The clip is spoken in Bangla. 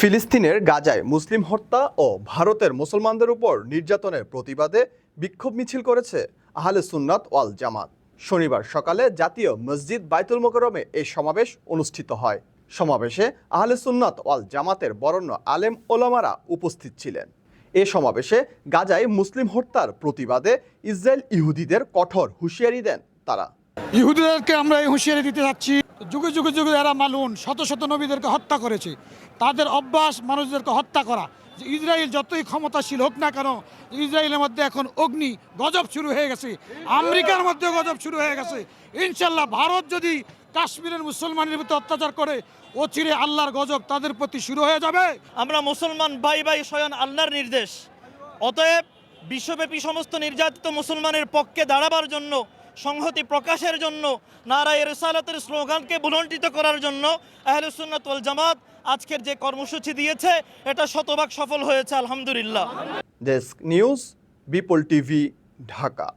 ফিলিস্তিনের গাজায় মুসলিম হত্যা ও ভারতের মুসলমানদের উপর নির্যাতনের প্রতিবাদে বিক্ষোভ মিছিল করেছে আহলে সুন্নাত ওয়াল জামাত। শনিবার সকালে জাতীয় মসজিদ বাইতুল মোকরমে এই সমাবেশ অনুষ্ঠিত হয়। সমাবেশে আহলে সুন্নাত ওয়াল জামাতের বরণ্য আলেম ওলামারা উপস্থিত ছিলেন। এ সমাবেশে গাজায় মুসলিম হত্যার প্রতিবাদে ইসরায়েল ইহুদিদের কঠোর হুঁশিয়ারি দেন তারা। ইহুদিদেরকে আমরা এই হুঁশিয়ারি দিতে যাচ্ছি। যুগে যুগে যুগে এরা মালুন শত শত নবীদেরকে হত্যা করেছে। তাদের অভ্যাস মানুষদেরকে হত্যা করা। যে ইসরায়েল যতই ক্ষমতাশীল হোক না কেন ইসরায়েলের মধ্যে এখন অগ্নি গজব শুরু হয়ে গেছে। আমেরিকার মধ্যে গজব শুরু হয়ে গেছে। ইনশাল্লাহ ভারত যদি কাশ্মীরের মুসলমানের প্রতি অত্যাচার করে, ও অচিরে আল্লাহর গজব তাদের প্রতি শুরু হয়ে যাবে। আমরা মুসলমান ভাই ভাই স্বয়ং আল্লাহর নির্দেশ। অতএব বিশ্বব্যাপী সমস্ত নির্যাতিত মুসলমানের পক্ষে দাঁড়াবার জন্য সংহতি প্রকাশের জন্য নারায় রেসালাতের স্লোগানকে বুলন্ডিত করার জন্য আহলুসুন্নতল জামাত আজকের যে কর্মসূচি দিয়েছে, এটা শতভাগ সফল হয়েছে, আলহামদুলিল্লাহ। ডেস্ক নিউজ বিপল টিভি ঢাকা